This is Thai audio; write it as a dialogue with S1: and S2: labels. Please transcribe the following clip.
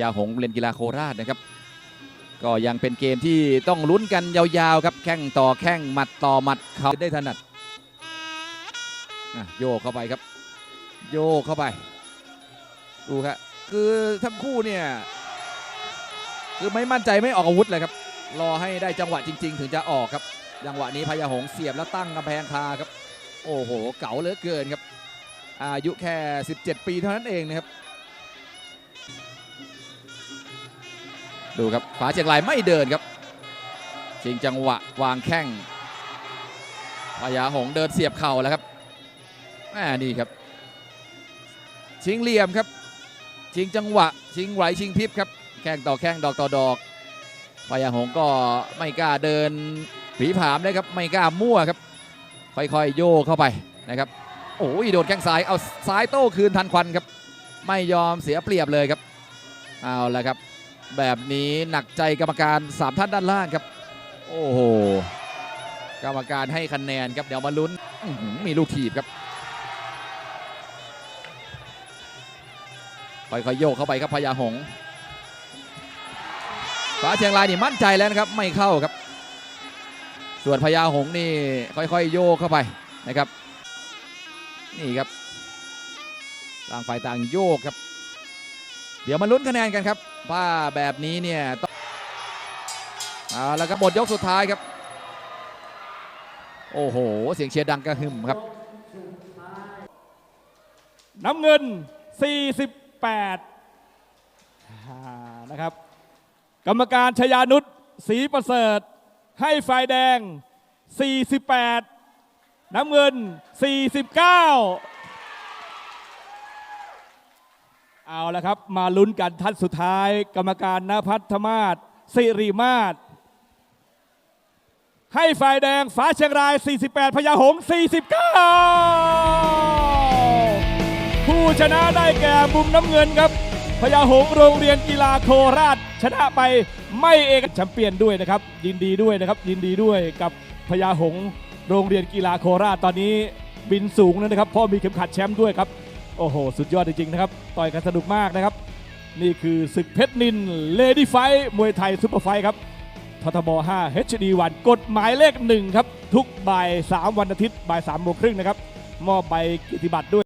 S1: ญาหงส์เรียนกีฬาโคราชนะครับ ก็ยังเป็นเกมที่ต้องลุ้นกันยาวๆครับแข้งต่อแข้งหมัดต่อหมัดเขาได้ถนัดโยกเข้าไปครับ โยกเข้าไป ดูครับคือทั้งคู่เนี่ยคือไม่มั่นใจไม่ออกอาวุธเลยครับ รอให้ได้จังหวะจริง ๆ ถึงจะออกครับ จังหวะนี้พญาหงส์เสียบแล้วตั้งกำแพงคาครับ โอ้โห เก๋าเหลือเกินครับ อายุแค่ 17 ปีเท่านั้นเองนะครับ ดูครับฝาเชียงรายไม่เดินครับชิงจังหวะวางแข้งพญาหงเดินเสียบเข่าแล้วครับแหมนี่ครับ ชิงเหลี่ยมครับ ชิงจังหวะ ชิงไหวชิงพริบครับแข้งต่อแข้งดอกต่อดอกพญาหงก็ไม่กล้าเดินผีผามเลยครับไม่กล้ามั่วครับ ค่อยๆโยกเข้าไปนะครับโอ้ยโดนแข้งซ้ายเอาซ้ายโต้คืนทันควันครับ ไม่ยอมเสียเปรียบเลยครับ เอาละครับ แบบนี้หนักใจกรรมการ 3 ท่านด้านล่างครับ โอ้โห กรรมการให้คะแนนครับ เดี๋ยวมาลุ้นมีลูกถีบครับค่อยๆโยกเข้าไปครับพญาหงฟ้าเชียงรายนี่มั่นใจแล้วนะครับไม่เข้าครับ ส่วนพญาหงนี่ค่อยๆ โยกเข้าไปนะครับ นี่ครับต่างฝ่ายต่างโยกครับ เดี๋ยวมาลุ้นคะแนนกันครับว่าแบบนี้เนี่ยเอาแล้วครับหมดยกสุดท้ายครับ โอ้โห เสียงเชียร์ดังกระหึ่มครับ
S2: น้ำเงิน 48 นะครับ กรรมการชยานุษศรีประเสริฐ ให้ฝ่ายแดง 48 น้ำเงิน 49 เอาละครับ มาลุ้นกันท่านสุดท้าย กรรมการนภัทรมาศสิริมาศให้ฝ่ายแดงฟ้าเชียงราย 48 พญาหงส์49 ผู้ชนะได้แก่มุมน้ำเงินครับ พญาหงส์โรงเรียนกีฬาโคราช ชนะไปไม่เอกแชมเปี้ยนด้วยนะครับ ยินดีด้วยนะครับ ยินดีด้วยกับพญาหงส์โรงเรียนกีฬาโคราชตอนนี้บินสูงแล้วนะครับ เพราะมีเข็มขัดแชมป์ด้วยครับ โอ้โห สุดยอดจริงๆนะครับ ต่อยกันสนุกมากนะครับ นี่คือศึกเพชรนินเลดี้ไฟมวยไทยซุปเปอร์ไฟครับททบ5 HD1 กฎหมายเลขหนึ่งครับ ทุกบ่าย 3 วันอาทิตย์บ่าย3โมงครึ่งนะครับ มอบใบกิตติบัตรด้วย